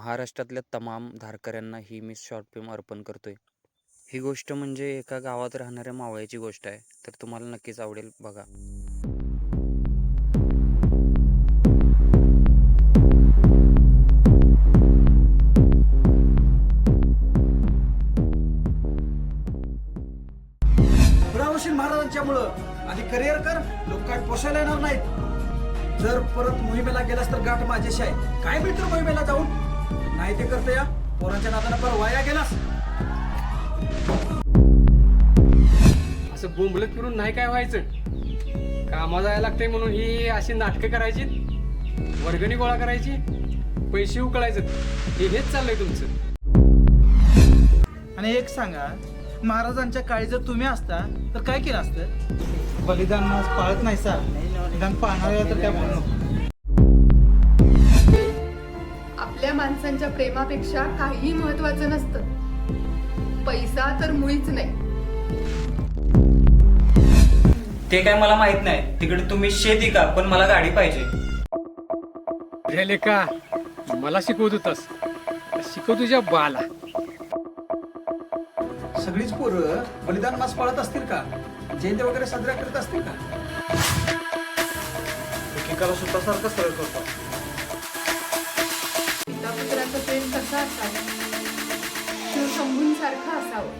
महाराष्ट्रातल्या तमाम धारकऱ्यांना ही मी short film अर्पण करतोय. ही गोष्ट म्हणजे एका गावात राहणाऱ्या मावळ्याची गोष्ट आहे. तर तुम्हाला नक्कीच आवडेल बघा. पुरावशील महाराजांच्यामुळं आणि करिअर कर लोक काय पोसायला येणार नाहीत. जर परत मोहिमेला गेलास तर गाठ माझ्याशी आहे. काय मित्र मोहिमेला जाऊन? नाही ते करते या पोरांच्या नादानं पर वाया गेलास. असं बोंबलत फिरून नाही काय व्हायचं? कामा जायला लागतंय म्हणून ही अशी नाटकं करायची वर्गणी गोळा करायची पैसे उकळायचं. हे हेच चाललंय तुमचं. आणि एक सांगा महाराजांच्या काळी जर तुम्ही असता तर काय केलं असतं? बलिदान मास पाळत नाही सा निदान पाहणाऱ्या तर काय बोलू माणसांच्या प्रेमापेक्षा काहीही महत्वाचं नसतं. पैसा तर मुळीच नाही. ते काय मला माहीत नाही. तिकडे तुम्ही शेती का? पण मला गाडी पाहिजे. का मला शिकवत होतास. शिकव तुझ्या बाला. सगळीच पोरं बलिदान मास पाळत असतील का? जयंती वगैरे साजरा करत असतील का? एकेकाला स्वतःसारखं सरळ करतो पिता प्रेम कसं असावं? शिव शंभूंसारखं असावं?